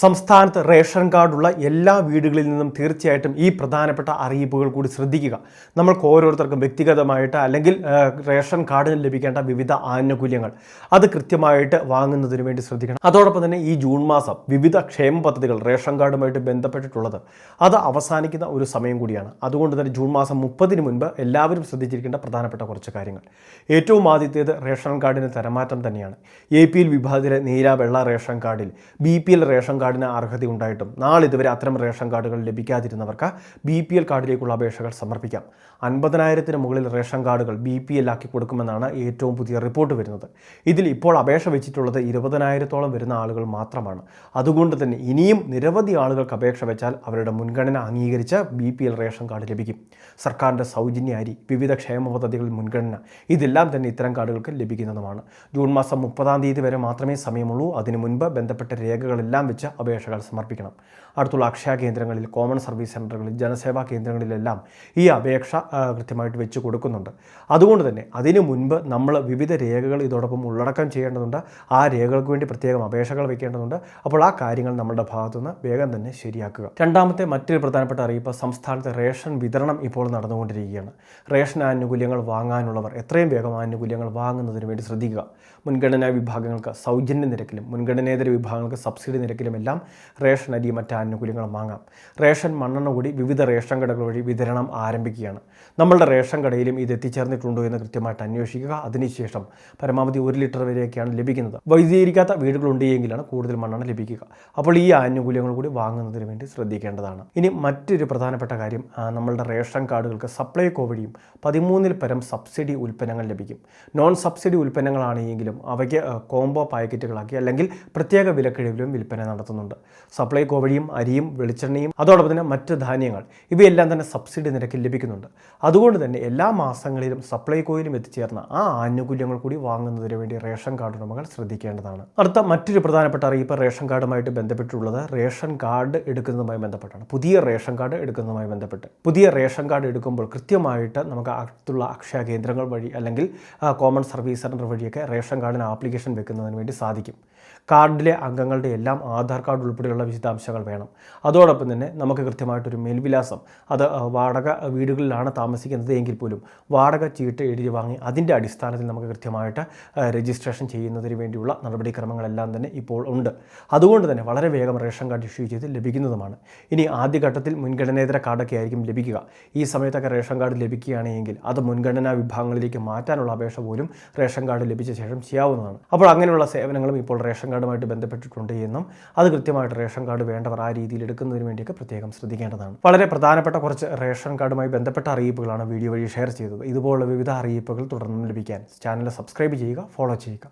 സംസ്ഥാനത്ത് റേഷൻ കാർഡുള്ള എല്ലാ വീടുകളിൽ നിന്നും തീർച്ചയായിട്ടും ഈ പ്രധാനപ്പെട്ട അറിയിപ്പുകൾ കൂടി ശ്രദ്ധിക്കുക. നമ്മൾക്ക് ഓരോരുത്തർക്കും വ്യക്തിഗതമായിട്ട് അല്ലെങ്കിൽ റേഷൻ കാർഡിന് ലഭിക്കേണ്ട വിവിധ ആനുകൂല്യങ്ങൾ അത് കൃത്യമായിട്ട് വാങ്ങുന്നതിന് വേണ്ടി ശ്രദ്ധിക്കണം. അതോടൊപ്പം തന്നെ ഈ ജൂൺ മാസം വിവിധ ക്ഷേമ പദ്ധതികൾ റേഷൻ കാർഡുമായിട്ട് ബന്ധപ്പെട്ടിട്ടുള്ളത് അത് അവസാനിക്കുന്ന ഒരു സമയം കൂടിയാണ്. അതുകൊണ്ട് തന്നെ ജൂൺ മാസം മുപ്പതിന് മുൻപ് എല്ലാവരും ശ്രദ്ധിച്ചിരിക്കേണ്ട പ്രധാനപ്പെട്ട കുറച്ച് കാര്യങ്ങൾ. ഏറ്റവും ആദ്യത്തേത് റേഷൻ കാർഡിന് തരമാറ്റം തന്നെയാണ്. എ പി എൽ വിഭാഗത്തിലെ നീല വെള്ള റേഷൻ കാർഡിൽ ബി പി എൽ റേഷൻ കാർഡിന് അർഹതയുണ്ടായിട്ടും നാളിതുവരെ അത്തരം റേഷൻ കാർഡുകൾ ലഭിക്കാതിരുന്നവർക്ക് ബി പി എൽ കാർഡിലേക്കുള്ള അപേക്ഷകൾ സമർപ്പിക്കാം. അൻപതിനായിരത്തിന് മുകളിൽ റേഷൻ കാർഡുകൾ ബി പി എൽ ആക്കി കൊടുക്കുമെന്നാണ് ഏറ്റവും പുതിയ റിപ്പോർട്ട് വരുന്നത്. ഇതിൽ ഇപ്പോൾ അപേക്ഷ വെച്ചിട്ടുള്ളത് ഇരുപതിനായിരത്തോളം വരുന്ന ആളുകൾ മാത്രമാണ്. അതുകൊണ്ട് തന്നെ ഇനിയും നിരവധി ആളുകൾക്ക് അപേക്ഷ വെച്ചാൽ അവരുടെ മുൻഗണന അംഗീകരിച്ച് B P L ration card ലഭിക്കും. സർക്കാരിന്റെ സൗജന്യ അരി വിവിധ ക്ഷേമ പദ്ധതികളിൽ മുൻഗണന ഇതെല്ലാം തന്നെ ഇത്തരം കാർഡുകൾക്ക് ലഭിക്കുന്നതുമാണ്. ജൂൺ മാസം മുപ്പതാം തീയതി വരെ മാത്രമേ സമയമുള്ളൂ. അതിനു മുൻപ് ബന്ധപ്പെട്ട രേഖകളെല്ലാം വെച്ച് അപേക്ഷകൾ സമർപ്പിക്കണം. അടുത്തുള്ള അക്ഷയ കേന്ദ്രങ്ങളിൽ കോമൺ സർവീസ് സെന്ററുകളിൽ ജനസേവാ കേന്ദ്രങ്ങളിലെല്ലാം ഈ അപേക്ഷ കൃത്യമായിട്ട് വെച്ച് കൊടുക്കുന്നുണ്ട്. അതുകൊണ്ട് തന്നെ അതിനു മുൻപ് നമ്മൾ വിവിധ രേഖകൾ ഇതോടൊപ്പം ഉള്ളടക്കം ചെയ്യേണ്ടതുണ്ട്. ആ രേഖകൾക്ക് വേണ്ടി പ്രത്യേകം അപേക്ഷകൾ വെക്കേണ്ടതുണ്ട്. അപ്പോൾ ആ കാര്യങ്ങൾ നമ്മുടെ ഭാഗത്തുനിന്ന് വേഗം തന്നെ ശരിയാക്കുക. രണ്ടാമത്തെ മറ്റൊരു പ്രധാനപ്പെട്ട അറിയിപ്പ് സംസ്ഥാനത്ത് റേഷൻ വിതരണം ഇപ്പോൾ നടന്നുകൊണ്ടിരിക്കുകയാണ്. റേഷൻ ആനുകൂല്യങ്ങൾ വാങ്ങാനുള്ളവർ എത്രയും വേഗം ആനുകൂല്യങ്ങൾ വാങ്ങുന്നതിന് വേണ്ടി ശ്രദ്ധിക്കുക. മുൻഗണനാ വിഭാഗങ്ങൾക്ക് സൗജന്യ നിരക്കിലും മുൻഗണനേതര വിഭാഗങ്ങൾക്ക് സബ്സിഡി നിരക്കിലുമെല്ലാം റേഷൻ അരി മറ്റ് ആനുകൂല്യങ്ങളും വാങ്ങാം. റേഷൻ മണ്ണെണ്ണ കൂടി വിവിധ റേഷൻ കടകൾ വഴി വിതരണം ആരംഭിക്കുകയാണ്. നമ്മളുടെ റേഷൻ കടയിലും ഇത് എത്തിച്ചേർന്നിട്ടുണ്ടോ എന്ന് കൃത്യമായിട്ട് അന്വേഷിക്കുക. അതിനുശേഷം പരമാവധി ഒരു ലിറ്റർ വരെയൊക്കെയാണ് ലഭിക്കുന്നത്. വൈദ്യുതിയിരിക്കാത്ത വീടുകളുണ്ടെങ്കിലാണ് കൂടുതൽ മണ്ണെണ്ണ ലഭിക്കുക. അപ്പോൾ ഈ ആനുകൂല്യങ്ങൾ കൂടി വാങ്ങുന്നതിന് വേണ്ടി ശ്രദ്ധിക്കേണ്ടതാണ്. ഇനി മറ്റൊരു പ്രധാനപ്പെട്ട കാര്യം നമ്മളുടെ റേഷൻ കാർഡുകൾക്ക് സപ്ലൈകോ വഴിയും പതിമൂന്നിൽ പരം സബ്സിഡി ഉൽപ്പന്നങ്ങൾ ലഭിക്കും. നോൺ സബ്സിഡി ഉൽപ്പന്നങ്ങളാണെങ്കിലും അവയ്ക്ക് കോംബോ പാക്കറ്റുകളാക്കി അല്ലെങ്കിൽ പ്രത്യേക വിലക്കിഴിവിലും വിൽപ്പന നടത്തുന്നുണ്ട്. സപ്ലൈകോ വഴിയും അരിയും വെളിച്ചെണ്ണയും അതോടൊപ്പം തന്നെ മറ്റ് ധാന്യങ്ങൾ ഇവയെല്ലാം തന്നെ സബ്സിഡി നിരക്കിൽ ലഭിക്കുന്നുണ്ട്. അതുകൊണ്ട് തന്നെ എല്ലാ മാസങ്ങളിലും സപ്ലൈകോയിലും എത്തിച്ചേർന്ന ആ ആനുകൂല്യങ്ങൾ കൂടി വാങ്ങുന്നതിന് വേണ്ടി റേഷൻ കാർഡ് ഉടമകൾ ശ്രദ്ധിക്കേണ്ടതാണ്. അടുത്ത മറ്റൊരു പ്രധാനപ്പെട്ട അറിയിപ്പ് റേഷൻ കാർഡുമായിട്ട് ബന്ധപ്പെട്ടുള്ളത് റേഷൻ കാർഡ് എടുക്കുന്നതുമായി ബന്ധപ്പെട്ടാണ്. പുതിയ റേഷൻ കാർഡ് എടുക്കുന്നതുമായി ബന്ധപ്പെട്ട്. പുതിയ റേഷൻ കാർഡ് എടുക്കുമ്പോൾ കൃത്യമായിട്ട് നമുക്ക് അടുത്തുള്ള അക്ഷയ കേന്ദ്രങ്ങൾ വഴി അല്ലെങ്കിൽ കോമൺ സർവീസ് സെന്റർ വഴിയൊക്കെ റേഷൻ കാർഡിന് ആപ്ലിക്കേഷൻ വെക്കുന്നതിന് വേണ്ടി സാധിക്കും. കാർഡിലെ അംഗങ്ങളുടെ എല്ലാം ആധാർ കാർഡ് ഉൾപ്പെടെയുള്ള വിശദാംശങ്ങൾ വേണം. അതോടൊപ്പം തന്നെ നമുക്ക് കൃത്യമായിട്ടൊരു മേൽവിലാസം അത് വാടക വീടുകളിലാണ് താമസിക്കുന്നത് എങ്കിൽ പോലും വാടക ചീട്ട് എഴുതി വാങ്ങി അതിന്റെ അടിസ്ഥാനത്തിൽ നമുക്ക് കൃത്യമായിട്ട് രജിസ്ട്രേഷൻ ചെയ്യുന്നതിന് വേണ്ടിയുള്ള നടപടിക്രമങ്ങളെല്ലാം തന്നെ ഇപ്പോൾ ഉണ്ട്. അതുകൊണ്ട് തന്നെ വളരെ വേഗം റേഷൻ കാർഡ് ഇഷ്യൂ ചെയ്ത് ലഭിക്കുന്നതുമാണ്. ഇനി ആദ്യഘട്ടത്തിൽ മുൻഗണനേതര കാർഡൊക്കെ ആയിരിക്കും ലഭിക്കുക. ഈ സമയത്തൊക്കെ റേഷൻ കാർഡ് ലഭിക്കുകയാണെങ്കിൽ അത് മുൻഗണനാ വിഭാഗങ്ങളിലേക്ക് മാറ്റാനുള്ള അപേക്ഷ പോലും റേഷൻ കാർഡ് ലഭിച്ച ശേഷം ചെയ്യാവുന്നതാണ്. അപ്പോൾ അങ്ങനെയുള്ള സേവനങ്ങളും ഇപ്പോൾ റേഷൻ കാർഡുമായിട്ട് ബന്ധപ്പെട്ടിട്ടുണ്ട് എന്നും അത് കൃത്യമായിട്ട് റേഷൻ കാർഡ് വേണ്ടവർ ആ രീതിയിൽ എടുക്കുന്നതിന് വേണ്ടിയൊക്കെ പ്രത്യേകം ശ്രദ്ധിക്കേണ്ടതാണ്. വളരെ പ്രധാനപ്പെട്ട കുറച്ച് റേഷൻ കാർഡുമായി ബന്ധപ്പെട്ട അറിയിപ്പുകളാണ് വീഡിയോ വഴി ഷെയർ ചെയ്തത്. ഇതുപോലുള്ള വിവിധ അറിയിപ്പുകൾ തുടർന്നും ലഭിക്കാൻ ചാനൽ സബ്സ്ക്രൈബ് ചെയ്യുക ഫോളോ ചെയ്യുക.